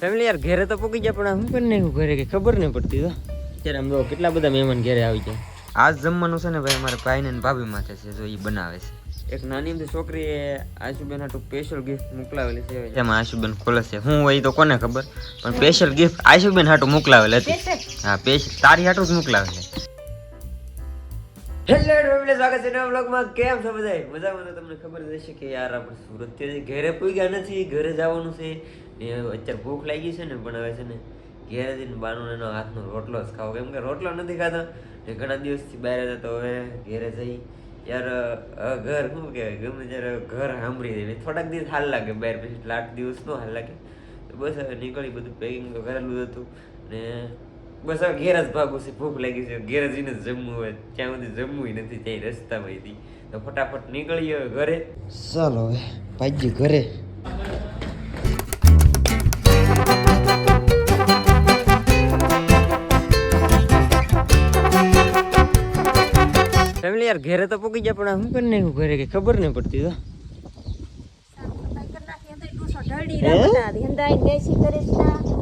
Family યાર ઘરે તો પોકી ગયા પણ શું કરી નહીં ઘરે કે ખબર નહીં પડતી તો અત્યારે આમ જો કેટલા બધા મહેમાન ઘરે આવી ગયા. આજ જમવાનું છે ને ભાઈ અમારા ભાઈને ને ભાભી માથે છે જો એ બનાવે છે. એક નાની અમથી છોકરીએ આશુબેન હાટુ સ્પેશિયલ ગિફ્ટ મોકલાવેલી છે એમાં આશુબેન ખોલે છે. હું હોય તો કોને ખબર? પણ સ્પેશિયલ ગિફ્ટ આશુબેન હાટું મોકલાવેલ હતી. હા સ્પેશિયલ તારી હાટું જ મોકલાવેલ હેલો ફેમિલી, સ્વાગત છે નવા બ્લોગમાં કેમ છો બધા મજામાં તમને ખબર જ હશે કે યાર આપણે સુરત ઘરે પૂગ્યા નથી, ઘરે જવાનું છે. ને અત્યારે ભૂખ લાગી છે ને, પણ હવે છે ને ઘેરે જઈને બાનું એનો હાથનો રોટલો જ ખાવો. કેમ કે રોટલો નથી ખાતો ને ઘણા દિવસથી બહાર હતા તો હવે ઘેરે જઈ યાર ઘર શું કહેવાય? ગમે ત્યારે ઘર સાંભળી દે થોડાક દિવસ હાલ લાગે બહાર, પછી એટલે આઠ દિવસ નો હાલ લાગે. તો બસ હવે નીકળી, બધું પેકિંગ તો કરેલું હતું. ને બસ હવે ઘેર જ ભાગું છે ભૂખ લાગી છે. ઘેર જઈને જ જમવું હોય ત્યાં સુધી જમવું નથી ત્યાં રસ્તામાં હતી તો ફટાફટ નીકળી હવે ઘરે. ચાલો હવે ભાઈ ઘરે. ફેમિલી યાર ઘરે તો પોકી ગયા પણ હું કરી નાખ્યું ઘરે? કે ખબર નહીં પડતી તો. વાહ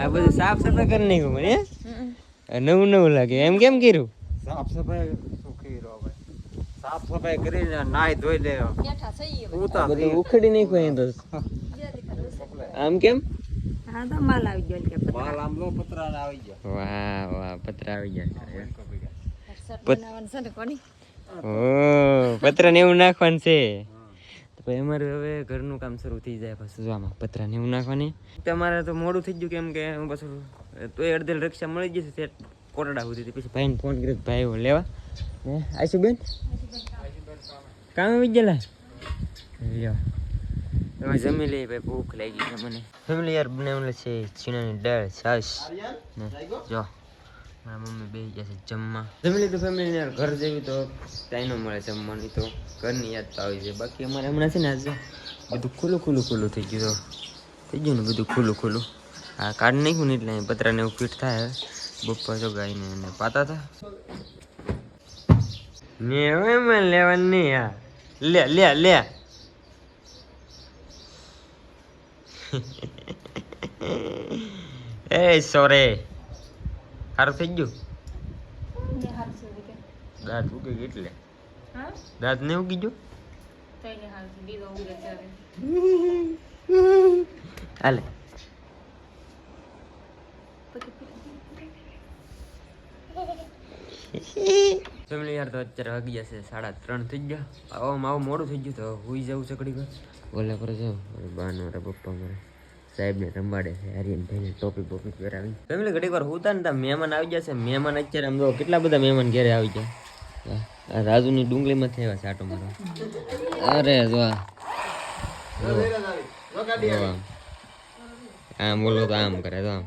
આ બધું સાફ સફાઈ કરી નાખ્યું મને હે? નવું નવું લાગે. એમ કેમ કર્યું? સાફ સફાઈ સુખી રહો ભાઈ સાફ સફાઈ કરીને નાઈ ધોઈ લે ઉતા બધું. ઉખડી નાખ્યું અહીં તો. આમ કેમ? માલ આમ લો પતરા આવી ગયો. વાહ વાહ પતરા આવી ગયા ઓ પતરા ને એવું નાખવાનું છે. તો અમારે હવે ઘરનું કામ શરૂ થઈ જાય પાછું જો આમાં પતરા ને એવું નાખવાની. તમારે તો મોડું થઈ ગયું કેમ કે હું પાછું, તો એ અડધેલ રક્ષા મળી જશે તે કોટડા સુધી. પછી ભાઈને ફોન કર્યો ભાઈ લેવા. હે, આશુબેન? કામ આવી ગયેલા? લ્યો. જમી લઈએ ભાઈ, ભૂખ લાગી છે મને. ફેમિલી યાર, બનાવેલું છે ચીણાની દાળ, છાશ. જો. મારા મમ્મી બેસી જશે જમવા. જમી લીધું ફેમિલી યાર, ઘર જેવી તો ટાઈમ મળે જમવાની તો. ઘરની યાદ તો આવી જાય. બાકી અમારે હમણાં છે ને આજે બધું ખુલ્લું ખુલ્લું ખુલ્લું થઈ ગયું તો થઈ ગયું ને બધું ખુલ્લું ખુલ્લું. આ કાઢ નાખ્યું ને એટલે પતરા પતરાને એવું ફીટ થાય બપોર જો ગાઈને એને પાતા હતા મેં લેવાનું હા લે લે લે. એ સોરે. સારું થઈ ગયું? દાંત ઉગી ગઈ એટલે? દાંત ને ઉગી ગયો? હાલે. ફેમિલી યાર તો અત્યારે વાગી જશે સાડા ત્રણ થઈ ગયા. આવામાં આવો મોડું થઈ ગયું તો હુઈ જવું ચકડી વાર. ઓલા પર જાઉં બાનો મારા પપ્પા મારે. સાહેબને રંબાડે છે. આર્યન ભાઈને ટોપી બોપી પહેરાવી. ફેમિલી ઘડીક વાર હોતા ને ત્યાં મહેમાન આવી જશે મહેમાન અત્યારે આમ જો કેટલા બધા મહેમાન ઘરે આવી જાય આ રાજુની ડુંગળીમાં થયા છે આટો મારો અરે જો આમ. આમ બોલો તો આમ કરે તો આમ.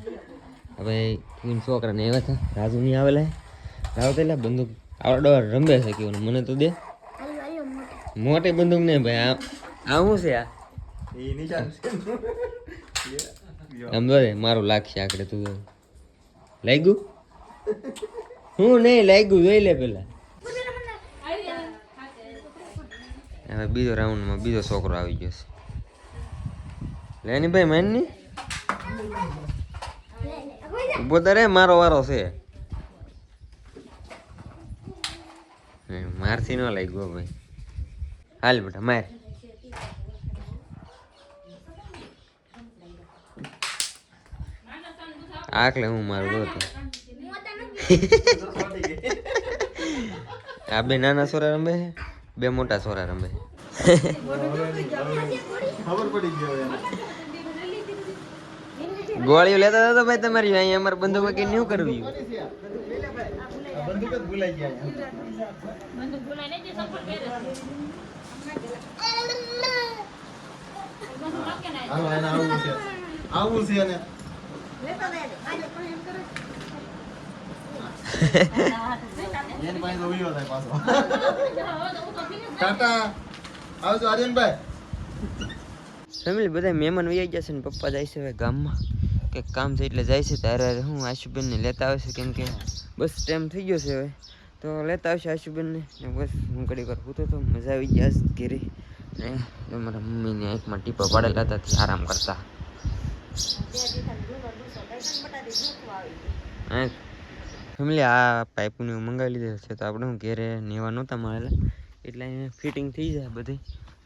હવે કોઈ છોકરાને એવા હતા. રાજુ નહીં આવેલા. રાવ પેલા બંદૂક આવડો રમે છે કેવું મને તો દે. મોટી બંદૂક નહીં ભાઈ આ આ શું છે આ? એ નિશાન આમ દોરે મારું લાગશે આકડે તું. લાગ્યું? હું નહીં, લાગ્યું, જોઈ લે પેલા. હવે બીજો રાઉન્ડમાં બીજો છોકરો આવી ગયો છે. લેની ભાઈ, માનની? ઊભો તો રે, મારો વારો છે. મારથી ન લાગ્યો ભાઈ. હાલ બેટા, માર. આકલે હું મારું ગયો તો આ બે નાના છોરા રમે છે બે મોટા છોરા રમે છે. ગોળીઓ લેતા હતા તો ભાઈ તમારી અહીંયા અમારે બંદૂક વગર ન્યુ કરવી બંદૂક જ ભૂલાઈ ગયા અહીંયા. હાલો એને આવવું છે આવું છે એને એની પાસે તો ઉયો થાય પાછો ટાટા આવજો આર્યનભાઈ. ફેમિલી બધા મહેમાન વહી ગયા છે ને પપ્પા જાય છે હવે ગામમાં. કંઈક કામ છે એટલે જાય છે ત્યારે હારે હું આશુબેનને લેતા આવશે કેમ કે બસ ટાઈમ થઈ ગયો છે હવે. તો લેતા આવશે આશુબેનને. ને બસ હું ઘડી વાર પૂતો તો મજા આવી ગયા છે ઘેરે. ને જો મારા મમ્મીની આંખમાં ટીપા પાડેલા હતા, તે આરામ કરતા. ફેમિલી, આ પાઇપનું મંગાવી લીધેલ છે, તો આપણે હું ઘેરે નેવા નહોતા મળેલા. એટલે અહીંયા ફિટિંગ થઈ જાય બધી.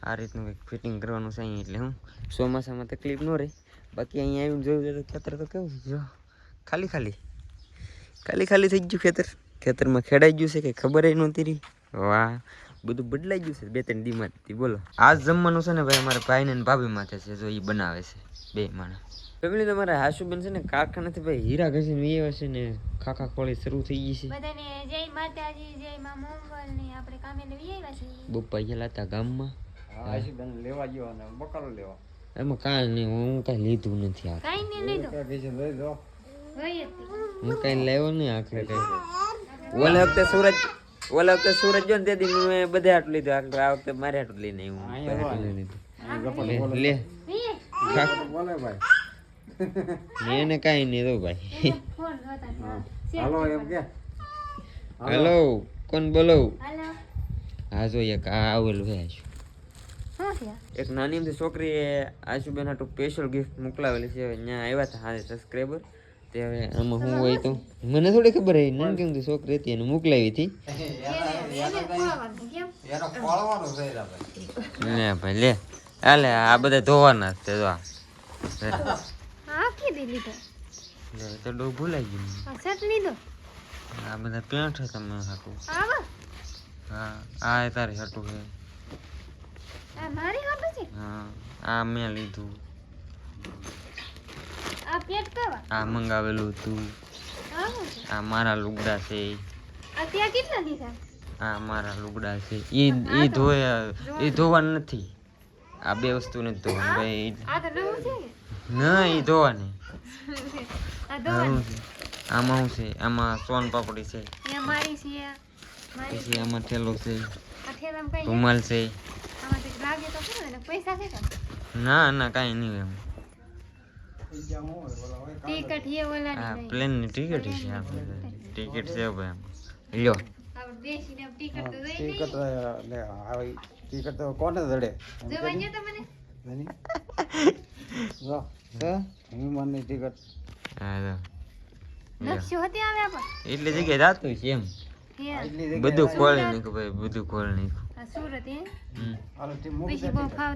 આ રીતનું કંઈક ફિટિંગ કરવાનું છે અહીંયા, એટલે હું ચોમાસામાં તકલીફ ન રહે. બાકી અહીંયા આવીને જોયું તો ખેતર તો કેવું જો. ખાલી ખાલી. ખાલી ખાલી થઈ ગયું ખેતર. ખેતરમાં ખેડાઈ ગયું છે કે ખબર નહોતી રહી. વાહ. બધું બદલાઈ ગયું છે બે ત્રણ દીમાંથી બોલો. આ જમવાનું છે ને ભાઈ અમારા ભાઈને ને ભાભી માથે છે જો એ બનાવે છે બે માણસ. ફેમિલી તમારા હાસુ છે ને કારખાનાથી ભાઈ હીરા ઘસીને એ હશે ને ખાખા ખોળી શરૂ થઈ ગઈ છે. બધાને જય માતાજી જય માં મોંગલ ને આપણે કામે લઈ આવ્યા છીએ. બપ્પા ગયેલા હતા ગામમાં. હા આશુબેન લેવા ગયો અને બકાલો લેવા. એમાં કાંઈ નહીં હું કાંઈ લીધું નથી આ. કાઈ નહીં લીધો? લઈ લો. હું કાંઈ લાવ્યો નહીં આખરે કઈ. ઓલા વખતે સુરજ ઓલા વખતે સુરત જો ને તેથી મેં બધે આટલું લીધું. આખરે આ વખતે મારે આટલું લઈને આવ્યું લે, બોલે. લે. એને કાંઈ નહીં તો ભાઈ. હાલો એમ કે. હેલો. કોણ બોલો? હા જો એક આ ભાઈ શું છે? એક નાની એમથી છોકરીએ આશુબેન હાટું સ્પેશિયલ ગિફ્ટ મોકલાવેલી છે. અહીંયા ત્યાં આવ્યા હતા હા સબસ્ક્રાઈબર તે હવે આમાં શું હોય તો મને થોડી ખબર હતી નામ કેમ છોકરી હતી એને મોકલાવી હતી. લે ભાઈ લે. હાલે આ બધા ધોવાના છે જો તો ડો ભૂલાઈ ગયું આ લીધો આ બધા પેન્ટ છે તમે હાટું. હા આ એ તારી હાટું છે. આ મારી હાટું છે? હા આ મેં લીધું. આ પેટ કવા આ મંગાવેલું હતું. આ મારા લુગડા છે. આ ત્યાં કેટલા દીધા આ મારા લુગડા છે. એ એ ધોયા એ ધોવાનું નથી. આ બે વસ્તુ નથી ધોવાનું ભાઈ આ તો નવું છે ના? એ ધોવાની. આ છે. આમાં હું છે? આમાં સોન પાપડી છે. મારી છે પછી આમાં થેલો છે. રૂમાલ છે. આમાં લાગે તો પૈસા છે ના ના કાંઈ નહીં એમ. ટિકટ હે ઓલા આ ની પ્લેનની ટિકિટ છે આ ટિકિટ છે ભાઈ. લ્યો આપણે ટિકટ તો લે ટિકટ તો કોને તો મને? જો ટિકટ હા જો. નકશો હતી આવે આપણ એટલી જગ્યાએ જાતું છે એમ હે બધું ખોલ નાખ્યું ભાઈ બધું ખોલ નાખ્યું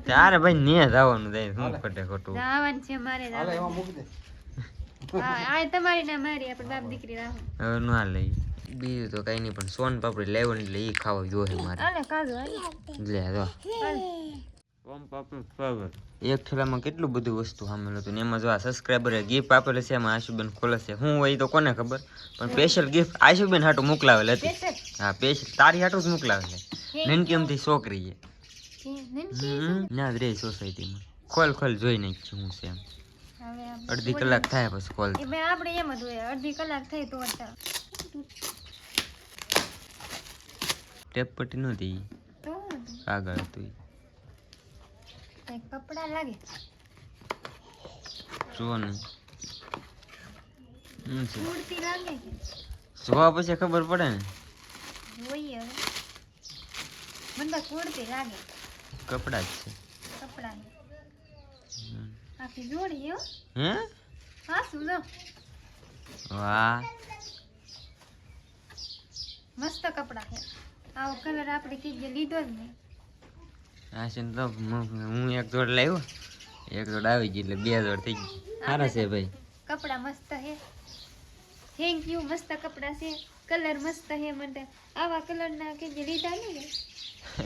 તારે ભાઈ ને જવાનું થાય શું ખોટે ખોટું? જવાનું છે મારે હાલો જવાનું એમાં મૂકી દે. હા આ તમારી ના મારી આપણે બાપ દીકરી રાહો હવે ના લઈ બીજું તો કઈ નહીં પણ સોન પાપડી લેવાની એટલે એ ખાવા જોશે મારે. હાલે કાજુ હાલે. લે જો. એક ઠેલામાં કેટલું બધું વસ્તુ સામેલ હતું ને એમાં જો આ સબસ્ક્રાઈબરે ગિફ્ટ આપેલી છે એમાં આશુબેન ખોલે છે. હું હોય તો કોને ખબર? પણ સ્પેશિયલ ગિફ્ટ આશુબેન હાટું મોકલાવેલ હતી. હા સ્પેશિયલ તારી હાટું જ મોકલાવેલ નનકી એમથી છોકરી છે. હમ, ના જ રહી સોસાયટીમાં ખોલ ખોલ જોઈ નાખી હું છે એમ અડધી કલાક થાય પછી ખોલ એ મેં આપણે એમ જ હોય અડધી કલાક થાય તો ટેપ પટ્ટી નહોતી. આગળ હતું ઈ. કંઈક કપડા લાગે જુઓ ને શું છે કુર્તી લાગે કે જોવા પછી ખબર પડે ને જોઈએ હવે મને તો કુર્તી લાગે કપડા જ છે કપડા હમ. આખી જોડી હો હે હા શું જો વાહ મસ્ત કપડા છે આવો કલર આપણે કીધે લીધો જ નહીં આ છે તો હું એક જોડ લાવ્યો. એક જોડ આવી ગઈ એટલે બે જોડ થઈ ગઈ. સારા છે ભાઈ. કપડા મસ્ત હે થેન્ક યુ મસ્ત કપડા છે. કલર મસ્ત હે મને આવા કલરના કે જે લીધા ને.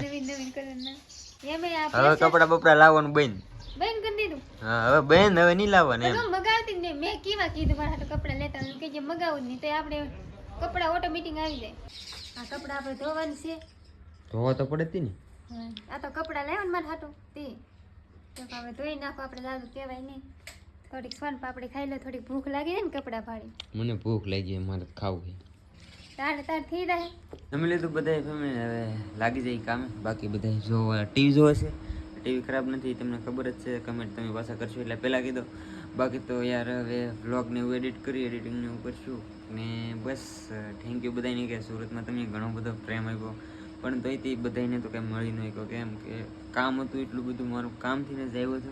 નવીન નવીન કલરના હવે કપડા બપડા લાવવાનું બંધ. બંધ કરી દીધું. હા હવે બંધ હવે નહીં લાવવાનું એમ. મગાવતી ને મેં કેવા કીધું મારા તો કપડા લેતા. કે જે મગાવું નહીં તો આપણે કપડા ઓટોમેટિક આવી જાય. આ કપડા આપણે ધોવાનું છે. ધોવા તો પડતી ને. હા, આ તો કપડાં લાવ્યા મારે હતું હાટુ તે. તો હવે ધોઈ નાખો આપણે દાદુ કહેવાય નહીં. થોડીક સોન પાપડી ખાઈ લો થોડીક ભૂખ લાગી જાય ને કપડા ફાડી મને ભૂખ લાગી મારે ખાવું છે. તારે તાર થઈ રહે જમી લીધું બધા ફેમિલી હવે લાગી જાય કામે. બાકી બધા જોવા ટીવી જોવે છે. ટીવી ખરાબ નથી તમને ખબર જ છે કમેન્ટ તમે પાછા કરશો એટલે પહેલાં કીધો. બાકી તો યાર હવે વ્લોગને એવું એડિટ કરી એડિટિંગને એવું કરશું. ને બસ થેન્ક યુ બધાને કે સુરતમાં તમે ઘણો બધો પ્રેમ આપ્યો. પણ તોય તે બધાને તો કંઈ મળી નહીં કહ્યું કેમ કે કામ હતું એટલું બધું મારું કામથી ને જ આવ્યો હતો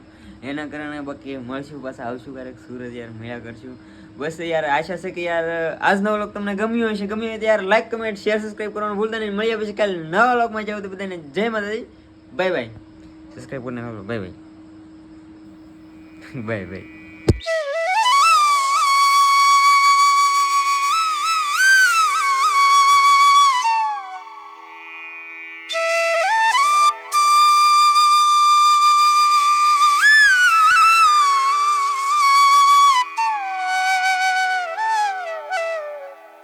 એના કારણે બાકી મળશું, પાછા આવશું ક્યારેક સુરત યાર મળ્યા કરશું. બસ યાર, આશા છે કે યાર, આજનો વ્લોગ તમને ગમ્યો હશે. ગમ્યો હોય તો યાર લાઈક કમેન્ટ શેર સબસ્ક્રાઈબ કરવાનું ભૂલતા નહીં. મળ્યા પછી કાલે નવા વ્લોગમાં જાવ તો બધાને જય માતાજી. બાય બાય સબસ્ક્રાઈબ કરીને બાય બાય બાય બાય